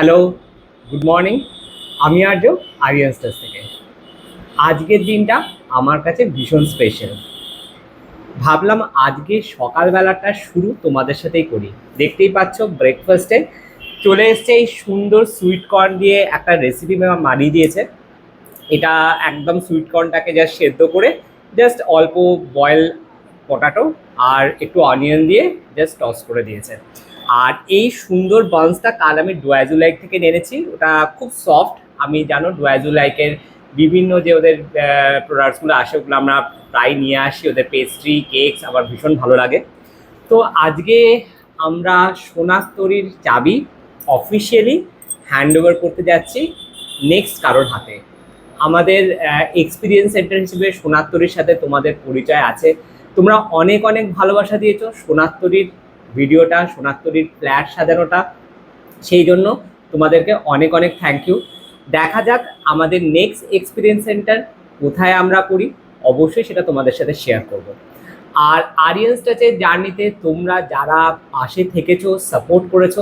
Hello, good morning. আমি আর্য Aryan stars থেকে। আজকের দিনটা আমার কাছে ভীষণ স্পেশাল ভাবলাম আজকে সকালবেলাটা শুরু তোমাদের সাথেই করি। দেখতেই পাচ্ছ ব্রেকফাস্টে চলে এসছে এই সুন্দর সুইট কর্ন দিয়ে একটা রেসিপি বানিয়ে দিয়েছে। এটা একদম সুইট কর্নটাকে জাস্ট সেদ্ধ করে জাস্ট অল্প বয়েল পটাটো আর একটু অনিয়ন দিয়ে জাস্ট টস করে দিয়েছে। আর এই সুন্দর বান্সটা কাল আমি ডোয়াজুলাইক থেকে এনেছি। ওটা খুব সফট আমি জানো ডোয়াজুলাইকের বিভিন্ন যে ওদের প্রোডাক্টসগুলো আসে, ওগুলো আমরা প্রায় নিয়ে আসি। ওদের পেস্ট্রি কেকস আমার ভীষণ ভালো লাগে। তো আজকে আমরা সোনার চাবি অফিসিয়ালি হ্যান্ড ওভার করতে যাচ্ছি নেক্সট কারোর হাতে। আমাদের এক্সপিরিয়েন্স সেন্টার হিসেবে সোনাত্তরীর সাথে তোমাদের পরিচয় আছে। তোমরা অনেক অনেক ভালোবাসা দিয়েছ। সোনাত্তরীর ভিডিওটা সোনাত্তরীর ফ্ল্যাট সাজানোটা, সেই জন্য তোমাদেরকে অনেক অনেক থ্যাংক ইউ দেখা যাক আমাদের নেক্সট এক্সপিরিয়েন্স সেন্টার কোথায় আমরা করি অবশ্যই সেটা তোমাদের সাথে শেয়ার করব। আর আরিয়ান্স টাচের জার্নিতে তোমরা যারা পাশে থেকেছো সাপোর্ট করেছ,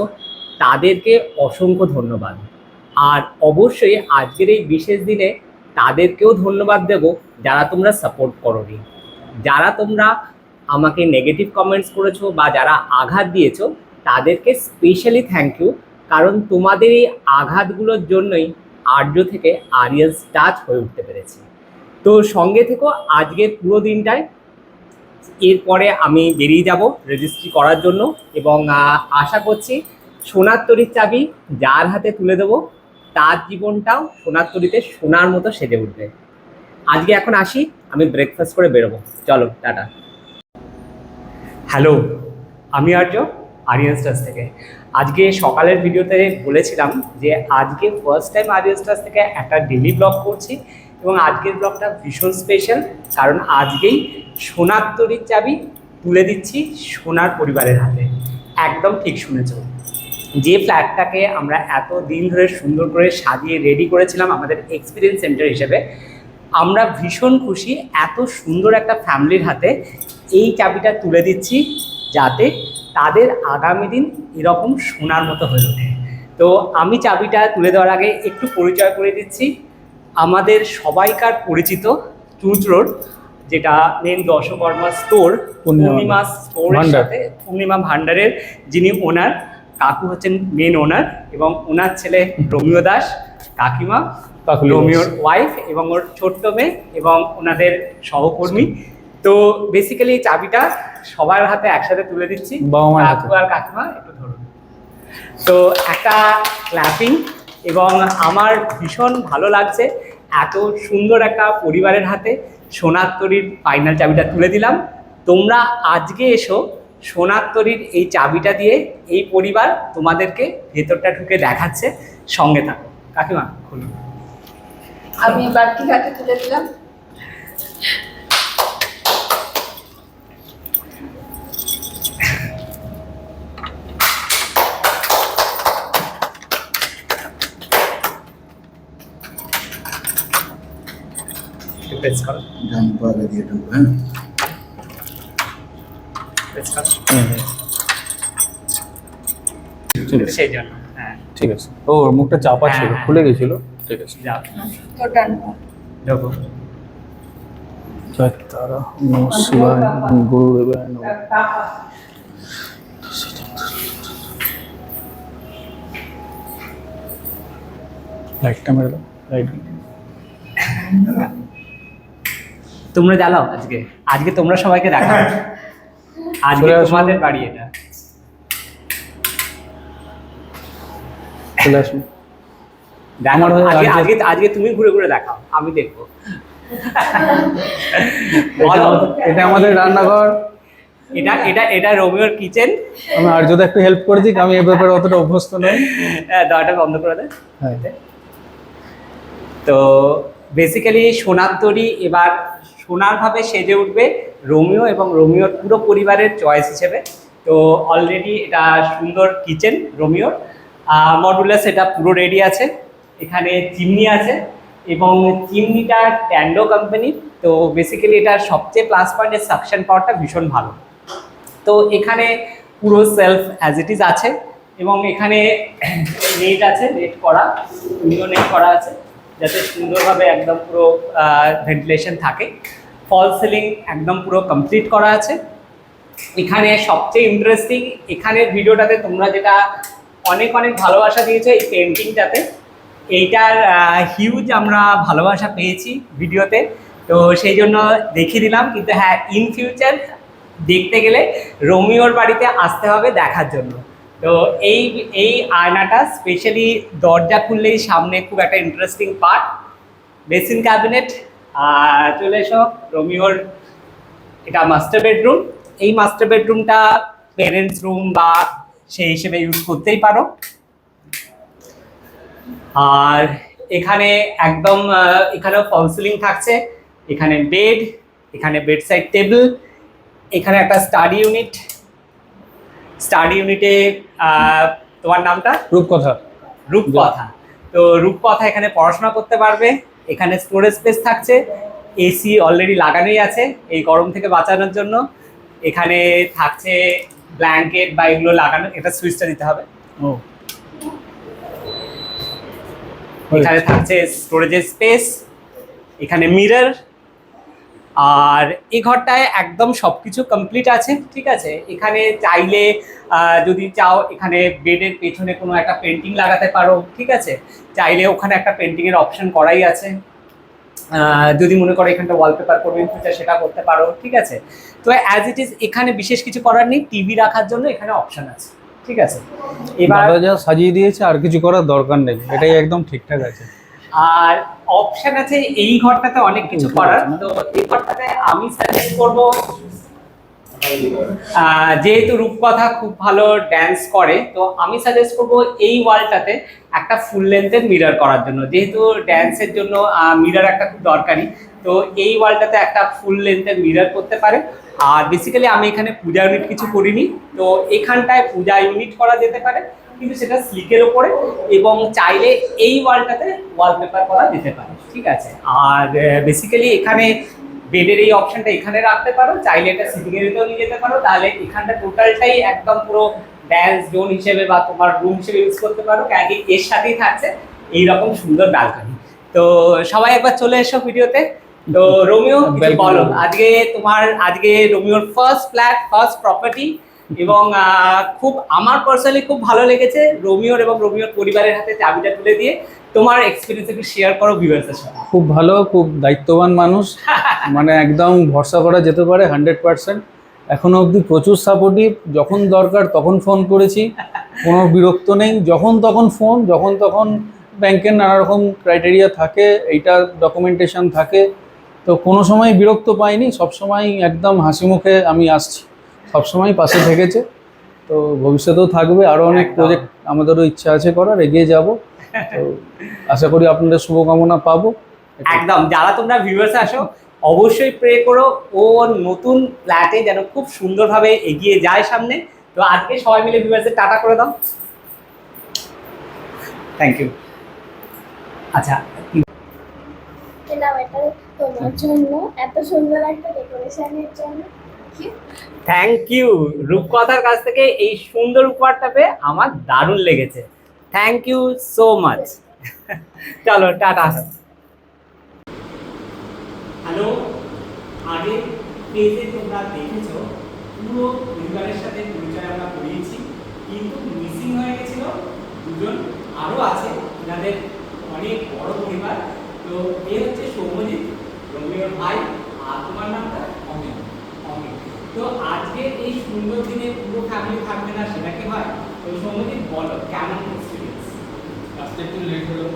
তাদেরকে অসংখ্য ধন্যবাদ। আর অবশ্যই আজকের এই বিশেষ দিনে তাদেরকেও ধন্যবাদ দেব যারা তোমরা সাপোর্ট করোনি। যারা তোমরা আমাকে নেগেটিভ কমেন্টস করেছ বা যারা আঘাত দিয়েছ, তাদেরকে স্পেশালি থ্যাংক ইউ কারণ তোমাদের এই আঘাতগুলোর জন্যই আর্য থেকে আরিয়ান্স টাচ হয়ে উঠতে পেরেছি। তো সঙ্গে থেকো আজকের পুরো দিনটায় এরপরে আমি বেরিয়ে যাব রেজিস্ট্রি করার জন্য এবং আশা করছি সোনার তরির চাবি যার হাতে তুলে দেবো, তার জীবনটাও সোনার তরিতে সোনার মতো সেজে উঠবে। আজকে এখন আসি, আমি ব্রেকফাস্ট করে বেরোবো। চলো, টাটা। হ্যালো, আমি আর্য আরিয়ান স্টার্স থেকে। আজকে সকালের ভিডিওতে বলেছিলাম যে আজকে ফার্স্ট টাইম আরিয়ান স্টার্স থেকে একটা ডেলি ব্লগ করছি এবং আজকের ব্লগটা ভীষণ স্পেশাল কারণ আজকেই সোনার তরির চাবি তুলে দিচ্ছি সোনার পরিবারের হাতে। একদম ঠিক শুনেছ। যে ফ্ল্যাটটাকে আমরা এত দিন ধরে সুন্দর করে সাজিয়ে রেডি করেছিলাম আমাদের এক্সপিরিয়েন্স সেন্টার হিসেবে, আমরা ভীষণ খুশি এত সুন্দর একটা ফ্যামিলির হাতে এই চাবিটা তুলে দিচ্ছি যাতে তাদের আগামী দিন এরকম সোনার মতো হয়ে ওঠে। তো আমি চাবিটা তুলে দেওয়ার আগে একটু পরিচয় করে দিচ্ছি। আমাদের সবাইকার পরিচিত চুঁচ রোড যেটা মেন দশকর্মা স্টোর পূর্ণিমা স্টোরের সাথে পূর্ণিমা ভান্ডারের যিনি ওনার কাকু হচ্ছেন মেন ওনার এবং ওনার ছেলে রোমিও দাস কাকিমা রোমিওর ওয়াইফ এবং ওর ছোট্ট মেয়ে এবং ওনাদের সহকর্মী। তো বেসিক্যালি এই চাবিটা সবার হাতে একসাথে তুলে দিচ্ছি। কাকু আর কাকিমা একটু ধরুন। তো একটা ক্ল্যাপিং এবং আমার ভীষণ ভালো লাগছে। এত সুন্দর একটা পরিবারের হাতে সোনার তরীর ফাইনাল চাবিটা তুলে দিলাম। তোমরা আজকে এসো সোনার তরীর এই চাবিটা দিয়ে এই পরিবার তোমাদেরকে ভেতরটা ঢুকে দেখাচ্ছে। সঙ্গে থাকো। কাকিমা খুলুন আমি বাড়তি হাতে তুলে দিলাম? প্রেস করো। ডান পা আগে দিয়ে ঢুকবো হ্যাঁ। প্রেস করো। ঠিক আছে। সেই জন্য হ্যাঁ। ঠিক আছে। ও ওর মুখটা চাপা ছিল হ্যাঁ। খুলে গেছিল। ঠিক আছে। যাও। তো ডান পা। ঢোকো তারা শিবায় গুরুদেবায় নমঃ লাইটটা মেরে দাও লাইট তোমরা জ্বালাও আজকে। আজকে তোমরা সবাইকে দেখাও। আজকে চলে তোমাদের বাড়ি এটা। চলে আসুন হয়ে আজকে আজকে- আজকে আজকে তুমি ঘুরে ঘুরে দেখাও। আমি দেখব। এটা আমাদের- এটা আমাদের রান্নাঘর। এটা এটা এটা রোমিওর কিচেন। আমি আর যদি একটু হেল্প করে দিই আমি এ ব্যাপারে অতটা অভ্যস্ত নই। দরজাটা বন্ধ করে দে। হ্যাঁ। তো বেসিক্যালি সোনার তরি এবার সোনারভাবে সেজে উঠবে রোমিও এবং রোমিওর পুরো পরিবারের চয়েস হিসেবে। তো অলরেডি এটা সুন্দর কিচেন রোমিওর। মডুলার সেটা পুরো রেডি আছে। এখানে চিমনি আছে এবং চিমনিটা ট্যান্ডো কোম্পানি তো বেসিক্যালি এটার সবচেয়ে প্লাস পয়েন্টের সাকশন পাওয়ারটা ভীষণ ভালো। তো এখানে পুরো সেলফ অ্যাজ ইট ইজ আছে এবং এখানে নেট আছে নেট করা নেট করা আছে। যাতে সুন্দরভাবে একদম পুরো ভেন্টিলেশন থাকে। ফল সিলিং একদম পুরো কমপ্লিট করা আছে। এখানে সবচেয়ে ইন্টারেস্টিং এখানের ভিডিওটাতে তোমরা যেটা অনেক অনেক ভালোবাসা দিয়েছ এই পেন্টিংটাতে এইটার হিউজ আমরা ভালোবাসা পেয়েছি ভিডিওতে। তো সেই জন্য দেখিয়ে দিলাম, কিন্তু হ্যাঁ ইন ফিউচার দেখতে গেলে রোমিওর বাড়িতে আসতে হবে দেখার জন্য। তো এই এই আয়নাটা স্পেশালি দরজা খুললেই সামনে খুব একটা ইন্টারেস্টিং পার্ট বেসিন ক্যাবিনেট আর চলে এসো, রোমিওর এটা মাস্টার বেডরুম এই মাস্টার বেডরুমটা প্যারেন্টস রুম বা সেই হিসেবে ইউজ করতেই পারো। আর এখানে একদম এখানেও ফল থাকছে। এখানে বেড এখানে বেড সাইড টেবিল এখানে একটা স্টাডি ইউনিট স্টাডি ইউনিটে তোমার নামটা? রূপকথা। রূপকথা। তো রূপকথা এখানে পড়াশোনা করতে পারবে এখানে স্টোরেজ স্পেস থাকছে এসি অলরেডি লাগানোই আছে এই গরম থেকে বাঁচানোর জন্য। এখানে থাকছে ব্ল্যাঙ্কেট বা এগুলো লাগানো এটা সুইচটা দিতে হবে। ও। এখানে থাকছে স্টোরেজের স্পেস এখানে মিরর আর এই ঘরটায় একদম সবকিছু কমপ্লিট আছে ঠিক আছে? এখানে চাইলে যদি চাও এখানে বেডের পেছনে কোনো একটা পেন্টিং লাগাতে পারো ঠিক আছে? চাইলে ওখানে একটা পেন্টিংয়ের অপশন করাই আছে। যদি মনে করো এখানটা ওয়ালপেপার করবে ফিউচার সেটা করতে পারো ঠিক আছে? তো অ্যাজ ইট ইজ এখানে বিশেষ কিছু করার নেই টিভি রাখার জন্য এখানে অপশন আছে ঠিক আছে? এবার যা সাজিয়ে দিয়েছে আর কিছু করার দরকার নেই এটাই একদম ঠিকঠাক আছে। আর অপশন আছে এই ঘরটাতে অনেক কিছু করার। তো এই ঘরটাতে আমি সাজেস্ট করব যেহেতু রূপকথা খুব ভালো ড্যান্স করে তো আমি সাজেস্ট করব এই ওয়ালটাতে একটা ফুল লেন্থের মিরর করার জন্য। যেহেতু ড্যান্সের জন্য মিরর একটা খুব দরকারি তো এই ওয়ালটাতে একটা ফুল লেন্থের মিরর করতে পারে। আর বেসিক্যালি আমি এখানে পূজা ইউনিট কিছু করিনি তো এখানটায় পূজা ইউনিট করা যেতে পারে। কিন্তু সেটা স্লিকের ওপরে এবং চাইলে এই ওয়ালটাতে ওয়ালপেপার করা যেতে পারে ঠিক আছে? আর বেসিক্যালি এখানে বেডের এই অপশনটা এখানে রাখতে পারো চাইলে এটা সিটিং এরিয়াতেও নিয়ে যেতে পারো তাহলে এখানটা টোটালটাই একদম পুরো ড্যান্স জোন হিসেবে বা তোমার রুম হিসেবে ইউজ করতে পারো কেন এর সাথেই থাকছে এইরকম সুন্দর ব্যালকনি তো সবাই একবার চলে এসো ভিডিওতে। তো রোমিও বলো আজকে তোমার আজকে রোমিওর ফার্স্ট ফ্ল্যাট ফার্স্ট প্রপার্টি এবং খুব আমার পার্সোনালি খুব ভালো লেগেছে রোমিওর এবং রোমিওর পরিবারের হাতে চাবিটা তুলে দিয়ে তোমার এক্সপিরিয়েন্স একটু শেয়ার করো ভিউয়ার্সের সাথে। খুব ভালো, খুব দায়িত্ববান মানুষ। মানে একদম ভরসা করা যেতে পারে হান্ড্রেড পার্সেন্ট। এখনও অবধি প্রচুর সাপোর্টিভ যখন দরকার তখন ফোন করেছি। কোনো বিরক্ত নেই। যখন তখন ফোন যখন তখন ব্যাংকের নানা রকম ক্রাইটেরিয়া থাকে, এইটা ডকুমেন্টেশন থাকে। তো কোনো সময় বিরক্ত পাইনি। সবসময় একদম হাসি মুখে আমি আসছি। সবসময় পাশে থেকেছে। তো ভবিষ্যতেও থাকবে আরও অনেক। প্রজেক্ট আমাদেরও ইচ্ছা আছে করার এগিয়ে যাব। তো আশা করি আপনাদের শুভকামনা পাবো। একদম যারা তোমরা ভিউয়ার্স আসো অবশ্যই প্রে করো ও নতুন ফ্ল্যাটে যেন খুব সুন্দরভাবে এগিয়ে যায় সামনে। তো আজকে সবাই মিলে ভিউয়ার্সের টাটা করে দাও। থ্যাংক ইউ আচ্ছা তোমার জন্য এত সুন্দর একটা ডেকোরেশনের জন্য। থ্যাংক ইউ রূপকথার কাছ থেকে এই সুন্দর উপহারটা পেয়ে আমার দারুণ লেগেছে। থ্যাংক ইউ সো মাচ চলো টাটা। হ্যালো আগে পেজে তোমরা দেখেছ পুরো পরিবারের সাথে পরিচয় আমরা করিয়েছি কিন্তু মিসিং হয়ে গেছিল দুজন আরও আছে যাদের অনেক বড় পরিবার। তো এ হচ্ছে সৌম্যজিৎ রবির ভাই আর তোমার নামটা? তো আজকে এই সুন্দর দিনে পুরো ফ্যামিলি থাকবে না সেটা কি হয়? তো সৌম্যজিৎ বলো কেমন এক্সপিরিয়েন্স আসতে একটু লেট হলো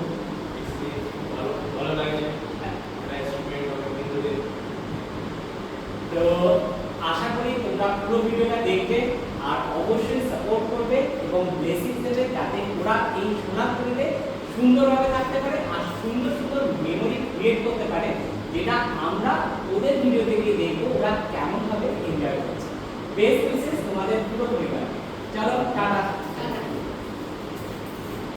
ভালো ভালো ধরে তো আশা করি তোমরা পুরো ভিডিওটা দেখবে আর অবশ্যই সাপোর্ট করবে এবং ব্লেসিং দেবে যাতে ওরা এই সোনারপুরিতে সুন্দরভাবে থাকতে পারে আর সুন্দর সুন্দর মেমোরি ক্রিয়েট করতে পারে যেটা আমরা ওদের ভিডিও দেখে দেখব। ওরা কেমনভাবে এনজয় বেস উইসেস তোমাদের পুরো পরিবার। চলো টাটা।